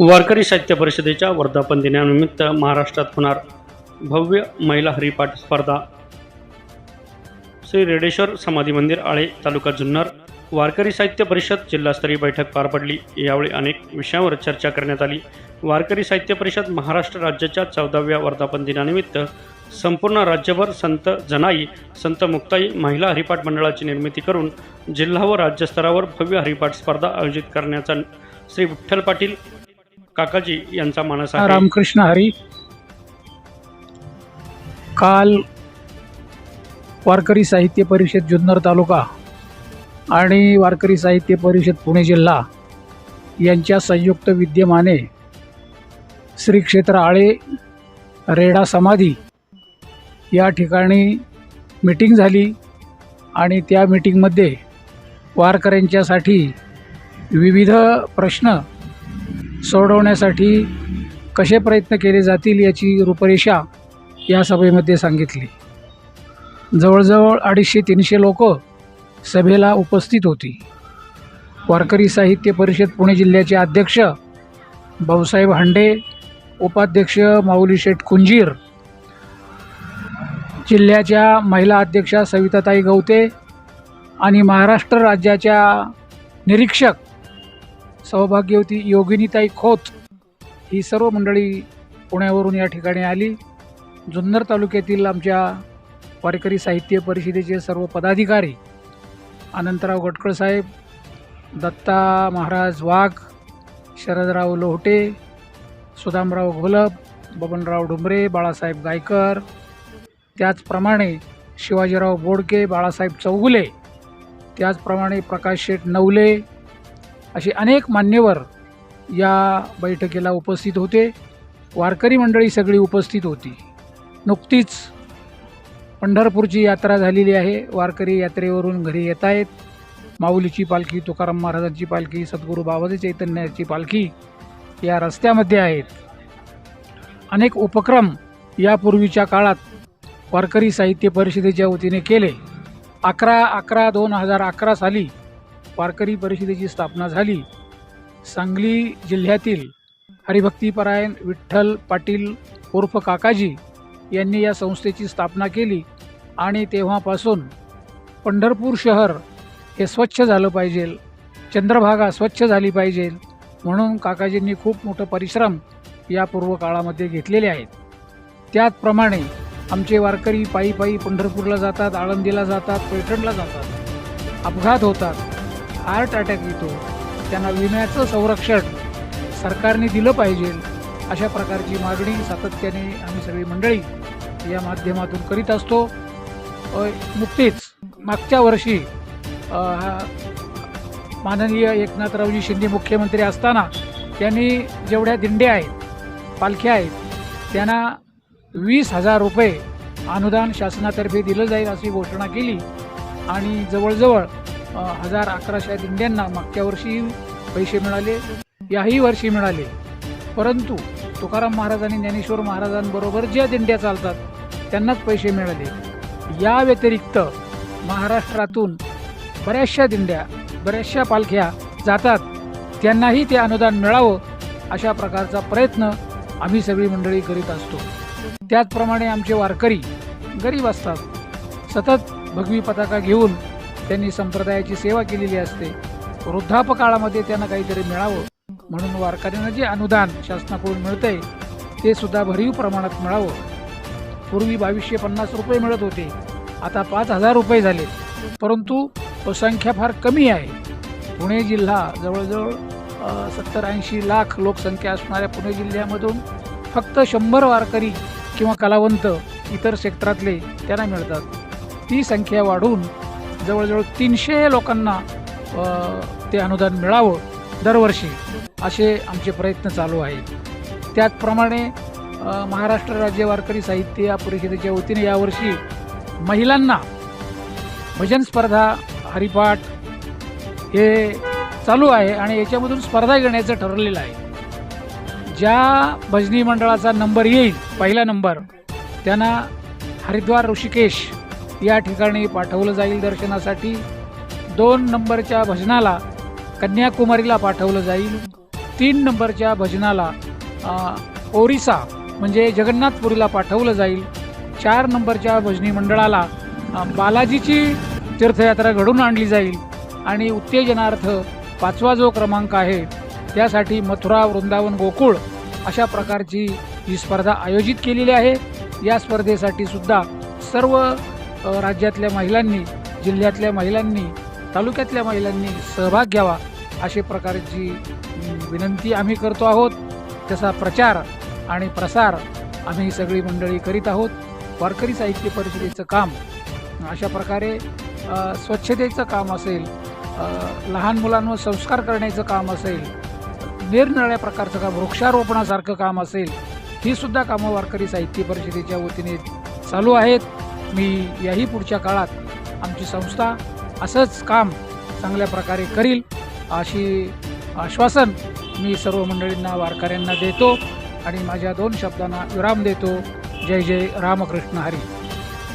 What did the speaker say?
वारकरी साहित्य परिषदेच्या वर्धापन दिनानिमित्त महाराष्ट्रात होणार भव्य महिला हरिपाठ स्पर्धा. श्री रेडेश्वर समाधी मंदिर आळे तालुका जुन्नर वारकरी साहित्य परिषद जिल्हास्तरीय बैठक पार पडली. यावेळी अनेक विषयांवर चर्चा करण्यात आली. वारकरी साहित्य परिषद महाराष्ट्र राज्याच्या चौदाव्या वर्धापन दिनानिमित्त संपूर्ण राज्यभर संत जनाई संत मुक्ताई महिला हरिपाठ मंडळाची निर्मिती करून जिल्हा व राज्यस्तरावर भव्य हरिपाठ स्पर्धा आयोजित करण्याचा श्री विठ्ठल पाटील काकाजी यांचा मानस आहे. रामकृष्ण हरी. काल वारकरी साहित्य परिषद जुन्नर तालुका आणि वारकरी साहित्य परिषद पुणे जिल्हा यांच्या संयुक्त विद्यमाने श्री क्षेत्र आळे रेडा समाधी या ठिकाणी मीटिंग झाली आणि त्या मीटिंगमध्ये वारकऱ्यांच्यासाठी विविध प्रश्न सोडवण्यासाठी कसे प्रयत्न केले जातील याची रूपरेषा या सभेमध्ये सांगितली. जवळजवळ अडीचशे तीनशे लोक सभेला उपस्थित होती. वारकरी साहित्य परिषद पुणे जिल्ह्याचे अध्यक्ष भाऊसाहेब हांडे उपाध्यक्ष माऊली शेठ कुंजीर जिल्ह्याच्या महिला अध्यक्षा सविताताई गवते आणि महाराष्ट्र राज्याच्या निरीक्षक सहभाग्यवती योगिनीताई खोत ही सर्व मंडळी पुण्यावरून या ठिकाणी आली. जुन्नर तालुक्यातील आमच्या वारकरी साहित्य परिषदेचे सर्व पदाधिकारी अनंतराव गटकळ साहेब दत्ता महाराज वाघ शरदराव लोहटे सुदामराव घोलप बबनराव डुंबरे बाळासाहेब गायकर त्याचप्रमाणे शिवाजीराव बोडके बाळासाहेब चौगुले त्याचप्रमाणे प्रकाश शेठ नवले असे अनेक मान्यवर या बैठकीला उपस्थित होते. वारकरी मंडळी सगळी उपस्थित होती. नुकतीच पंढरपूरची यात्रा झालेली आहे. वारकरी यात्रेवरून घरी येत आहेत. माऊलीची पालखी तुकाराम महाराजांची पालखी सद्गुरू बाबाजी चैतन्याची पालखी या रस्त्यामध्ये आहेत. अनेक उपक्रम यापूर्वीच्या काळात वारकरी साहित्य परिषदेच्या वतीने केले. अकरा अकरा दोन हजार अकरा साली वारकरी परिषदेची स्थापना झाली. सांगली जिल्ह्यातील हरिभक्तीपरायण विठ्ठल पाटील उर्फ काकाजी यांनी या संस्थेची स्थापना केली आणि तेव्हापासून पंढरपूर शहर हे स्वच्छ झालं पाहिजे चंद्रभागा स्वच्छ झाली पाहिजे म्हणून काकाजींनी खूप मोठं परिश्रम या पूर्व काळामध्ये घेतलेले आहेत. त्याचप्रमाणे आमचे वारकरी पायी पायी पंढरपूरला जातात आळंदीला जातात पैठणला जातात अपघात होतात. हार्ट अटॅक येतो त्यांना विम्याचं संरक्षण सरकारने दिलं पाहिजे अशा प्रकारची मागणी सातत्याने आम्ही सगळी मंडळी या माध्यमातून करीत असतो. नुकतीच मागच्या वर्षी माननीय एकनाथरावजी शिंदे मुख्यमंत्री असताना त्यांनी जेवढ्या दिंड्या आहेत पालख्या आहेत त्यांना वीस हजार रुपये अनुदान शासनातर्फे दिलं जाईल अशी घोषणा केली आणि जवळजवळ हजार अकराशे दिंड्यांना मागच्या वर्षी पैसे मिळाले याही वर्षी मिळाले. परंतु तुकाराम महाराज आणि ज्ञानेश्वर महाराजांबरोबर ज्या दिंड्या चालतात त्यांनाच पैसे मिळाले. या व्यतिरिक्त महाराष्ट्रातून बऱ्याचशा दिंड्या बऱ्याचशा पालख्या जातात. त्यांनाही ते अनुदान मिळावं अशा प्रकारचा प्रयत्न आम्ही सगळी मंडळी करीत असतो. त्याचप्रमाणे आमचे वारकरी गरीब असतात. सतत भगवी पताका घेऊन त्यांनी संप्रदायाची सेवा केलेली असते. वृद्धापकाळामध्ये त्यांना काहीतरी मिळावं. म्हणून वारकऱ्यांना जे अनुदान शासनाकडून मिळतंय ते सुद्धा भरीव प्रमाणात मिळावं. पूर्वी बावीसशे पन्नास रुपये मिळत होते. आता पाच हजार रुपये झाले. परंतु संख्या फार कमी आहे. पुणे जिल्हा जवळजवळ सत्तर ऐंशी लाख लोकसंख्या असणाऱ्या पुणे जिल्ह्यामधून फक्त शंभर वारकरी किंवा कलावंत इतर क्षेत्रातले त्यांना मिळतात. ती संख्या वाढून जवळजवळ तीनशे लोकांना ते अनुदान मिळावं दरवर्षी असे आमचे प्रयत्न चालू आहेत. त्याचप्रमाणे महाराष्ट्र राज्य वारकरी साहित्य या परिषदेच्या वतीने यावर्षी महिलांना भजन स्पर्धा हरिपाठ हे चालू आहे आणि याच्यामधून स्पर्धा घेण्याचं ठरलेलं आहे. ज्या भजनी मंडळाचा नंबर येईल पहिला नंबर त्यांना हरिद्वार ऋषिकेश या ठिकाणी पाठवलं जाईल दर्शनासाठी. दोन नंबरच्या भजनाला कन्याकुमारीला पाठवलं जाईल. तीन नंबरच्या भजनाला ओरिसा म्हणजे जगन्नाथपुरीला पाठवलं जाईल. चार नंबरच्या भजनी मंडळाला बालाजीची तीर्थयात्रा घडून आणली जाईल. आणि उत्तेजनार्थ पाचवा जो क्रमांक आहे त्यासाठी मथुरा वृंदावन गोकुळ अशा प्रकारची ही स्पर्धा आयोजित केलेली आहे. या स्पर्धेसाठी सुद्धा सर्व राज्यातल्या महिलांनी जिल्ह्यातल्या महिलांनी तालुक्यातल्या महिलांनी सहभाग घ्यावा अशा प्रकारची विनंती आम्ही करतो आहोत त्याचा प्रचार आणि प्रसार आम्ही सगळी मंडळी करीत आहोत. वारकरी साहित्य परिषदेचं काम अशा प्रकारे स्वच्छतेचं काम असेल लहान मुलांवर संस्कार करण्याचं काम असेल निरनिराळ्या प्रकारचं काम वृक्षारोपणासारखं काम असेल ही सुद्धा कामं वारकरी साहित्य परिषदेच्या वतीने चालू आहेत. मी याही पुढच्या काळात आमची संस्था असंच काम चांगल्या प्रकारे करील अशी आश्वासन मी सर्व मंडळींना वारकऱ्यांना देतो आणि माझ्या दोन शब्दांना विराम देतो. जय जय रामकृष्ण हरी.